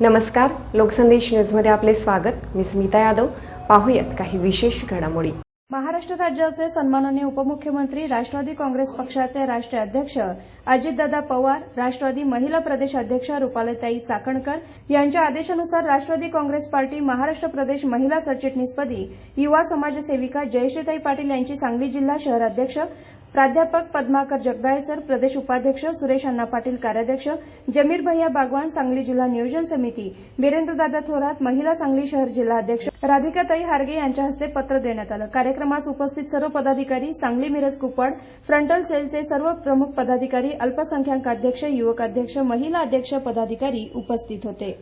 नमस्कार लोकसंदेश न्यूजमध्ये आपले स्वागत. मी स्मिता यादव. पाहूयात काही विशेष घडामोडी. महाराष्ट्र राज्याचे सन्माननीय उपमुख्यमंत्री राष्ट्रवादी काँग्रेस पक्षाचे राष्ट्रीय अध्यक्ष अजितदादा पवार राष्ट्रवादी महिला प्रदेश अध्यक्ष रुपालताई चाकणकर यांच्या आदेशानुसार राष्ट्रवादी काँग्रेस पार्टी महाराष्ट्र प्रदेश महिला सरचिटणीसपदी युवा समाजसेविका जयश्रीताई पाटील यांची सांगली जिल्हा शहर अध्यक्ष प्राध्यापक पद्माकर जगदाळेसर प्रदेश उपाध्यक्ष सुरेश अण्णा पाटील कार्याध्यक्ष जमीर भैया बागवान सांगली जिल्हा नियोजन समिती वीरेंद्रदादा थोरात महिला सांगली शहर जिल्हा अध्यक्ष राधिकाताई हार्गे यांच्या हस्ते पत्र देण्यात आलं. कार्यक्रमास उपस्थित सर्व पदाधिकारी सांगली मिरज कुपवाड फ्रंटल सेलचे सर्व प्रमुख पदाधिकारी अल्पसंख्याक अध्यक्ष युवक अध्यक्ष महिला अध्यक्ष पदाधिकारी उपस्थित होते.